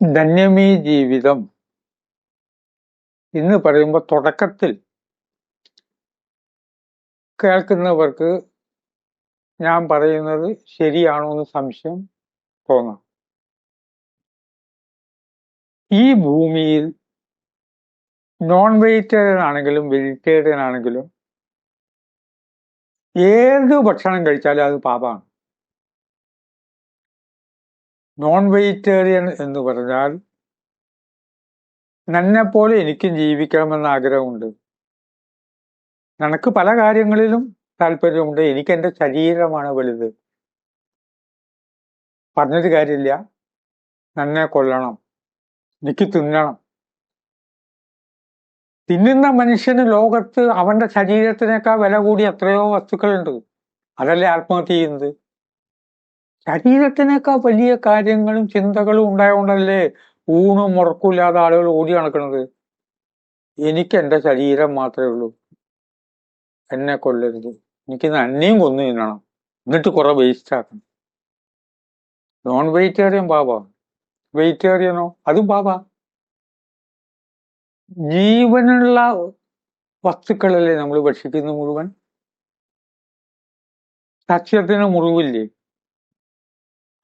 ധന്യമീ ജീവിതം എന്ന് പറയുമ്പോൾ തുടക്കത്തിൽ കേൾക്കുന്നവർക്ക് ഞാൻ പറയുന്നത് ശരിയാണോ എന്ന് സംശയം തോന്നാം. ഈ ഭൂമിയിൽ നോൺ വെജിറ്റേറിയൻ ആണെങ്കിലും വെജിറ്റേറിയൻ ആണെങ്കിലും ഏത് ഭക്ഷണം കഴിച്ചാലും അത് പാപമാണ്. നോൺ വെജിറ്റേറിയൻ എന്ന് പറഞ്ഞാൽ നന്നെ പോലെ എനിക്കും ജീവിക്കണമെന്ന് ആഗ്രഹമുണ്ട്. നിനക്ക് പല കാര്യങ്ങളിലും താല്പര്യമുണ്ട്. എനിക്ക് എന്റെ ശരീരമാണ് വലുത്. പറഞ്ഞൊരു കാര്യമില്ല. നന്നെ കൊല്ലണം. എനിക്ക് തിന്നണം. തിന്നുന്ന മനുഷ്യന് ലോകത്ത് അവന്റെ ശരീരത്തിനേക്കാൾ വില കൂടി എത്രയോ വസ്തുക്കളുണ്ട്. അതല്ലേ ആത്മഹത്യ ചെയ്യുന്നത്? ശരീരത്തിനേക്കാൾ വലിയ കാര്യങ്ങളും ചിന്തകളും ഉണ്ടായതുകൊണ്ടല്ലേ ഊണും ഉറക്കില്ലാതെ ആളുകൾ ഓടി നടക്കുന്നത്? എനിക്ക് എന്റെ ശരീരം മാത്രമേ ഉള്ളൂ. എന്നെ കൊല്ലരുത്. എനിക്ക് നന്നെയും കൊന്നു തിന്നണം. എന്നിട്ട് കുറെ വേസ്റ്റ് ആക്കണം. നോൺ വെജിറ്റേറിയൻ ബാബ വെജിറ്റേറിയനോ അതും ബാബ. ജീവനുള്ള വസ്തുക്കളല്ലേ നമ്മൾ ഭക്ഷിക്കുന്നത് മുഴുവൻ? സസ്യത്തിന് മുറിവില്ലേ?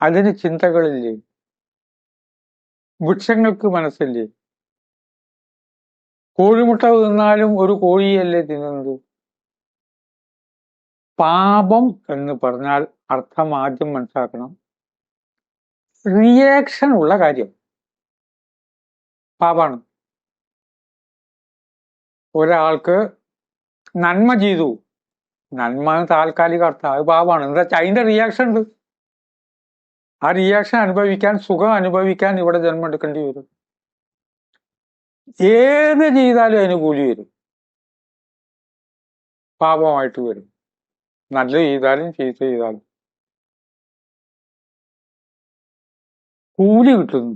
അതിന് ചിന്തകളില്ലേ? വൃക്ഷങ്ങൾക്ക് മനസ്സില്ലേ? കോഴിമുട്ട തിന്നാലും ഒരു കോഴിയല്ലേ തിന്നുന്നത്? പാപം എന്ന് പറഞ്ഞാൽ അർത്ഥം ആദ്യം മനസ്സിലാക്കണം. റിയാക്ഷൻ ഉള്ള കാര്യം. പാപാണ്. ഒരാൾക്ക് നന്മ ചെയ്തു. നന്മ താൽക്കാലിക അർത്ഥം അത് പാപാണ്. എന്താ അതിന്റെ റിയാക്ഷൻ ഉണ്ട്. ആ റിയാക്ഷൻ അനുഭവിക്കാൻ സുഖം അനുഭവിക്കാൻ ഇവിടെ ജന്മം എടുക്കേണ്ടി വരും. ഏത് ചെയ്താലും അതിന് കൂലി വരും. പാപമായിട്ട് വരും. നല്ല ചെയ്താലും ചീത്ത ചെയ്താലും. കൂലി കിട്ടുന്നു.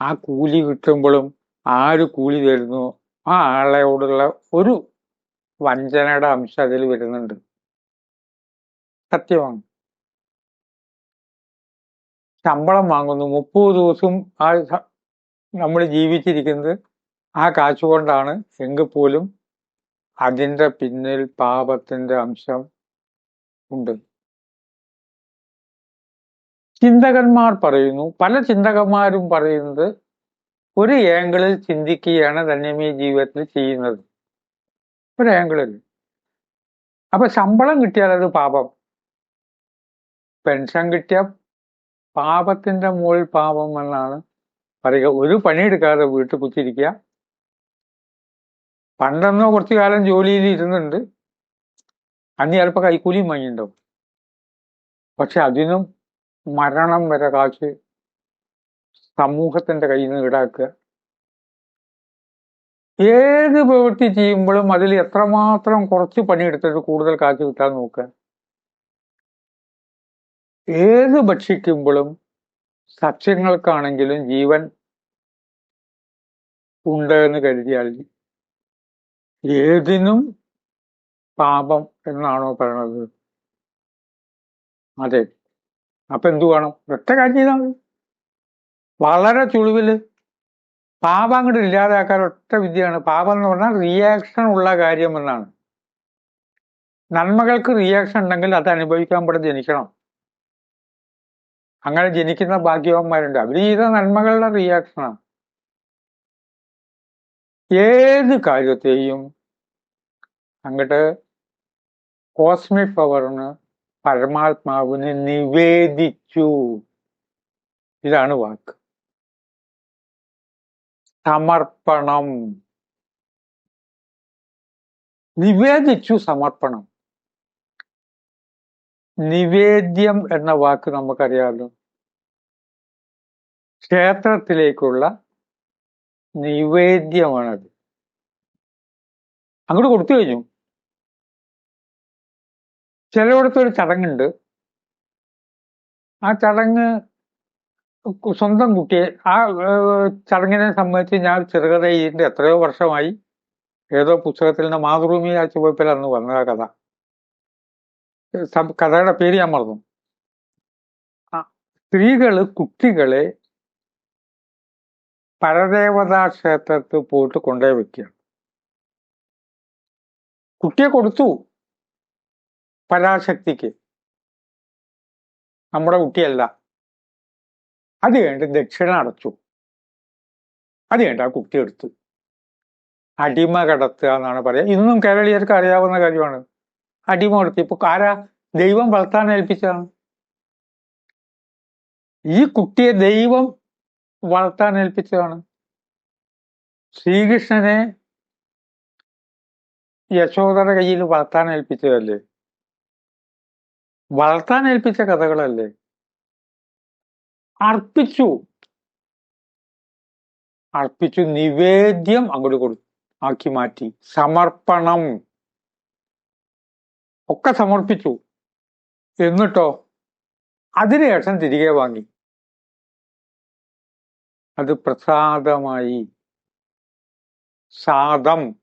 ആ കൂലി കിട്ടുമ്പോഴും ആര് കൂലി തരുന്നു? ആ ആളെയോടുള്ള ഒരു വഞ്ചനയുടെ അംശം അതിൽ വരുന്നുണ്ട്. സത്യമാണ്. ശമ്പളം വാങ്ങുന്നു. മുപ്പത് ദിവസം ആ നമ്മൾ ജീവിച്ചിരിക്കുന്നത് ആ കാശ് കൊണ്ടാണ് എങ്കിൽ പോലും അതിന്റെ പിന്നിൽ പാപത്തിന്റെ അംശം ഉണ്ട്. ചിന്തകന്മാർ പറയുന്നു പല ചിന്തകന്മാരും പറയുന്നത് ഒരു ഏങ്കിളിൽ ചിന്തിക്കുകയാണ് ധന്യമീ ജീവിതത്തിൽ ചെയ്യുന്നത്. ഒരു ഏങ്കിളിൽ അപ്പൊ ശമ്പളം കിട്ടിയാൽ അത് പാപം. പെൻഷൻ കിട്ടിയ പാപത്തിന്റെ മുകളിൽ പാപം എന്നാണ് പറയുക ഒരു പണിയെടുക്കാതെ വീട്ടിൽ കുത്തിയിരിക്കുക. പണ്ടെന്നോ കുറച്ചു കാലം ജോലിയിൽ ഇരുന്നുണ്ട്. അന്ന് ചിലപ്പോൾ കൈക്കൂലിയും വാങ്ങിയിട്ടുണ്ടാവും. പക്ഷെ അതിനും മരണം വരെ കാശ് സമൂഹത്തിന്റെ കയ്യിൽ നിന്ന് ഈടാക്കുക. ഏത് പ്രവൃത്തി ചെയ്യുമ്പോഴും അതിൽ എത്രമാത്രം കുറച്ച് പണിയെടുത്തിട്ട് കൂടുതൽ കാശ് കിട്ടാൻ നോക്കുക. ഏത് ഭക്ഷിക്കുമ്പോഴും സസ്യങ്ങൾക്കാണെങ്കിലും ജീവൻ ഉണ്ട് എന്ന് കരുതിയാൽ ഏതിനും പാപം എന്നാണോ പറയണത്. അതെ. അപ്പൊ എന്തു വേണം? ഒറ്റ കാര്യം ചെയ്താൽ മതി. വളരെ ചുളിവിൽ പാപം അങ്ങോട്ട് ഇല്ലാതാക്കാൻ ഒറ്റ വിദ്യയാണ്. പാപം എന്ന് പറഞ്ഞാൽ റിയാക്ഷൻ ഉള്ള കാര്യം എന്നാണ്. നന്മകൾക്ക് റിയാക്ഷൻ ഉണ്ടെങ്കിൽ അത് അനുഭവിക്കാൻ ഇവിടെ ജനിക്കണം. അങ്ങനെ ജനിക്കുന്ന ഭാഗ്യവാന്മാരുണ്ട്. അവർ ചെയ്ത നന്മകളുടെ റിയാക്ഷനാണ് ഏത് കാര്യത്തെയും അങ്ങോട്ട് കോസ്മിക് പവറിന് പരമാത്മാവിന് നിവേദിച്ചു. ഇതാണ് വാക്ക്. സമർപ്പണം. നിവേദിച്ചു സമർപ്പണം. നിവേദ്യം എന്ന വാക്ക് നമുക്കറിയാമല്ലോ. ക്ഷേത്രത്തിലേക്കുള്ള നിവേദ്യമാണത്. അങ്ങോട്ട് കൊടുത്തു കഴിഞ്ഞു. ചിലയിടത്ത് ഒരു ചടങ്ങുണ്ട്. ആ ചടങ്ങ് സ്വന്തം കുട്ടിയെ ആ ചടങ്ങിനെ സംബന്ധിച്ച് ഞാൻ ചെറുകഥ ചെയ്തിട്ട് എത്രയോ വർഷമായി ഏതോ പുസ്തകത്തിൽ നിന്ന് മാതൃഭൂമി ആഴ്ചവയ്പ്പിൽ അന്ന് വന്ന കഥ. കഥയുടെ പേര് ഞാൻ മറന്നു. ആ. സ്ത്രീകൾ കുട്ടികളെ പരദേവതാ ക്ഷേത്രത്തിൽ പോയിട്ട് കൊണ്ടുപോയി വെക്കുക കുട്ടിയെ കൊടുത്തു പരാശക്തിക്ക്. നമ്മുടെ കുട്ടിയല്ല. അത് കഴിഞ്ഞിട്ട് ദക്ഷിണ അടച്ചു. അത് കഴിഞ്ഞിട്ട് ആ കുട്ടി എടുത്തു. അടിമ കടത്തുക എന്നാണ് പറയുക. ഇന്നും കേരളീയർക്ക് അറിയാവുന്ന കാര്യമാണ്. അടിമ കടത്തി ഇപ്പൊ ആരാ ദൈവം വളർത്താൻ ഏൽപ്പിച്ചതാണ് ഈ കുട്ടിയെ ദൈവം വളർത്താൻ ഏൽപ്പിച്ചതാണ്. ശ്രീകൃഷ്ണനെ യശോദര കയ്യിൽ വളർത്താൻ ഏൽപ്പിച്ചതല്ലേ? വളർത്താൻ ഏൽപ്പിച്ച കഥകളല്ലേ? അർപ്പിച്ചു. അർപ്പിച്ചു നിവേദ്യം അങ്ങോട്ട് കൊടുത്തു ആക്കി മാറ്റി. സമർപ്പണം. ഒക്കെ സമർപ്പിച്ചു. എന്നിട്ടോ അതിനുശേഷം തിരികെ വാങ്ങി. അത് പ്രസാദമായി. സാദം.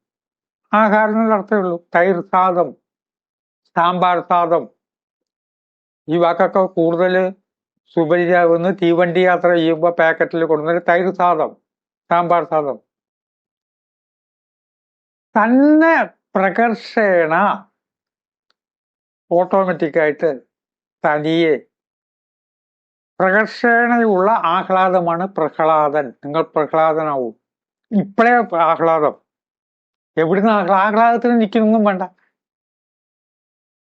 ആഹാരം അർത്ഥമേ ഉള്ളൂ. തൈർ സാദം. സാമ്പാർ സാദം. ഈ വാക്കൊക്കെ കൂടുതൽ സുപരിചാകുന്ന തീവണ്ടി യാത്ര ചെയ്യുമ്പോൾ പാക്കറ്റിൽ കൊടുക്കുന്നത് തൈര് സാദം സാമ്പാർ സാദം. തന്നെ പ്രകർഷേണ ഓട്ടോമാറ്റിക്കായിട്ട് തനിയെ പ്രകർഷണയുള്ള ആഹ്ലാദമാണ് പ്രഹ്ലാദൻ. നിങ്ങൾ പ്രഹ്ലാദനാവും. ഇപ്പോഴേ ആഹ്ലാദം. എവിടുന്ന് ആഹ്ലാ ആഹ്ലാദത്തിന് നിൽക്കുന്നൊന്നും വേണ്ട.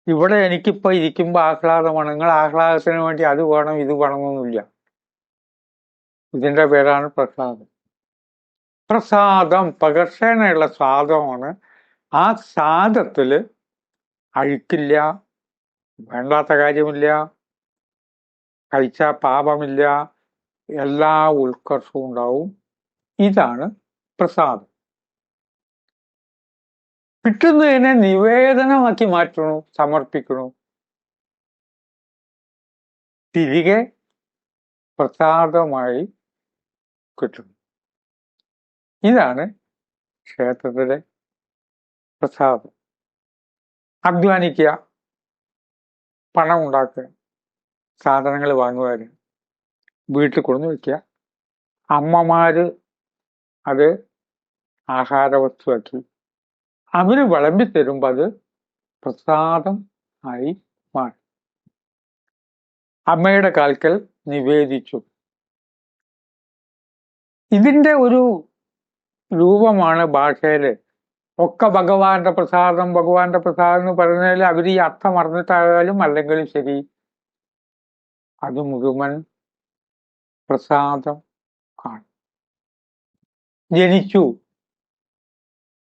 ഇവിടെ എനിക്കിപ്പോ ഇരിക്കുമ്പോൾ ആഹ്ലാദമാണ്. നിങ്ങൾ ആഹ്ലാദത്തിന് വേണ്ടി അത് വേണം ഇത് വേണമെന്നൊന്നുമില്ല. ഇതിന്റെ പേരാണ് പ്രഹ്ലാദം പ്രസാദം പകർഷേണയുള്ള സ്വാദമാണ് ആ സാദത്തിൽ അഴുക്കില്ല വേണ്ടാത്ത കാര്യമില്ല. കഴിച്ച പാപമില്ല. എല്ലാ ഉത്കർഷവും ഉണ്ടാവും. ഇതാണ് പ്രസാദം. കിട്ടുന്നതിനെ നിവേദനമാക്കി മാറ്റണു? സമർപ്പിക്കണു? തിരികെ പ്രസാദമായി കിട്ടുന്നു ഇതാണ് ക്ഷേത്രത്തിലെ പ്രസാദം. അധ്വാനിക്കുക. പണം ഉണ്ടാക്കുക. സാധനങ്ങൾ വാങ്ങുവാൻ. വീട്ടിൽ കൊണ്ടു വയ്ക്കുക അമ്മമാർ അത് ആഹാരവസ്തുവാക്കി. അവർ വിളമ്പി തരുമ്പോൾ അത് പ്രസാദം ആയി മാറി. അമ്മയുടെ കാൽക്കൽ നിവേദിച്ചു. ഇതിന്റെ ഒരു രൂപമാണ് ഭാഷയിൽ ഒക്കെ ഭഗവാന്റെ പ്രസാദം ഭഗവാന്റെ പ്രസാദം എന്ന് പറയുന്നതിൽ അവർ ഈ അർത്ഥം അറിഞ്ഞിട്ടായാലും അല്ലെങ്കിലും ശരി. അത് മുഴുവൻ പ്രസാദം ആണ്. ജനിച്ചു.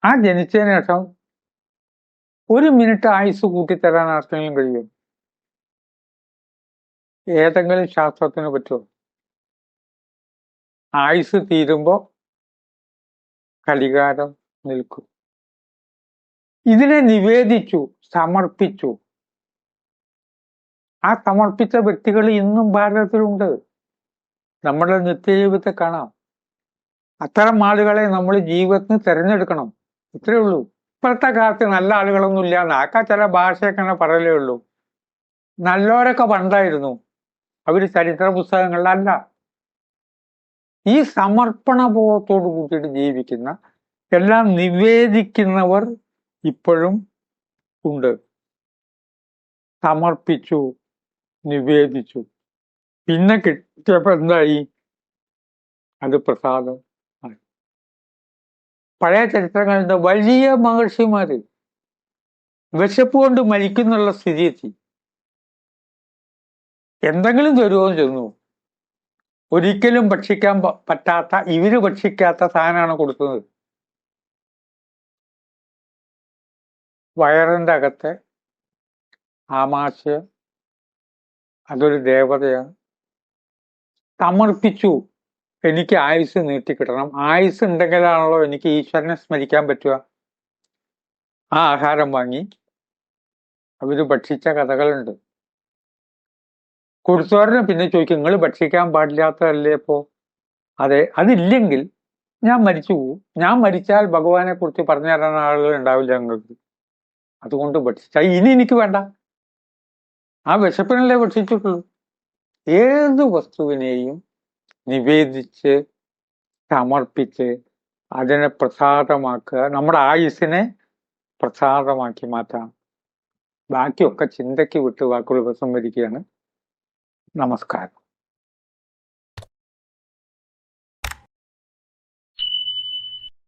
ആ ജനിച്ചതിന് ശേഷം ഒരു മിനിറ്റ് ആയുസ് കൂട്ടിത്തരാൻ ആർക്കെങ്കിലും കഴിയും ഏതെങ്കിലും ശാസ്ത്രത്തിന് പറ്റുമോ? ആയുസ് തീരുമ്പോ കലികാരം നിൽക്കും. ഇതിനെ നിവേദിച്ചു സമർപ്പിച്ചു. ആ സമർപ്പിച്ച വ്യക്തികൾ ഇന്നും ഭാരതത്തിലുണ്ട്. നമ്മുടെ നിത്യജീവിതത്തെ കാണാം. അത്തരം ആളുകളെ നമ്മൾ ജീവിതത്തിന് തിരഞ്ഞെടുക്കണം. ഇത്രയേ ഉള്ളൂ. ഇപ്പോഴത്തെ കാലത്ത് നല്ല ആളുകളൊന്നും ഇല്ല എന്നാക്കാ ചില ഭാഷയൊക്കെ പറയലേ ഉള്ളൂ. നല്ലവരൊക്കെ പണ്ടായിരുന്നു. അവർ ചരിത്ര പുസ്തകങ്ങളിലല്ല. ഈ സമർപ്പണ ബോധത്തോട് കൂട്ടിയിട്ട് ജീവിക്കുന്ന എല്ലാം നിവേദിക്കുന്നവർ ഇപ്പോഴും ഉണ്ട്. സമർപ്പിച്ചു നിവേദിച്ചു. പിന്നെ കിട്ടിയപ്പോൾ എന്തായി അത് പ്രസാദം ആയി പഴയ ചരിത്രങ്ങളുടെ വലിയ മഹർഷിമാര് വിശപ്പ് കൊണ്ട് മരിക്കുന്നുള്ള സ്ഥിതി എത്തി എന്തെങ്കിലും തരുമോ എന്ന് ചെന്നു ഒരിക്കലും ഭക്ഷിക്കാൻ പറ്റാത്ത ഇവർ ഭക്ഷിക്കാത്ത സാധനമാണ് കൊടുക്കുന്നത്. വയറിന്റെ അകത്തെ ആമാശയം അതൊരു ദേവതയാണ്. സമർപ്പിച്ചു എനിക്ക് ആയുസ് നീട്ടിക്കിട്ടണം. ആയുസ് ഉണ്ടെങ്കിലാണല്ലോ എനിക്ക് ഈശ്വരനെ സ്മരിക്കാൻ പറ്റുക. ആ ആഹാരം വാങ്ങി. അവർ ഭക്ഷിച്ച കഥകളുണ്ട്. കൊടുത്തവരനെ പിന്നെ ചോദിക്കും നിങ്ങൾ ഭക്ഷിക്കാൻ പാടില്ലാത്തതല്ലേ ഇപ്പോ? അതെ അതില്ലെങ്കിൽ ഞാൻ മരിച്ചു പോകും ഞാൻ മരിച്ചാൽ ഭഗവാനെ കുറിച്ച് പറഞ്ഞു തരാൻ ആളുകൾ ഉണ്ടാവില്ല നിങ്ങൾക്ക് അതുകൊണ്ട് ഭക്ഷിച്ച ഇനി എനിക്ക് വേണ്ട. ആ വിശപ്പിനല്ലേ ഭക്ഷിച്ചിട്ടുള്ളൂ ഏത് വസ്തുവിനെയും നിവേദിച്ച് സമർപ്പിച്ച് അതിനെ പ്രസാദമാക്കുക നമ്മുടെ ആയുസ്സിനെ പ്രസാദമാക്കി മാറ്റാം. ബാക്കിയൊക്കെ ചിന്തയ്ക്ക് വിട്ട് വാക്കുകൾ ഉപസംഹരിക്കുകയാണ് നമസ്കാരം.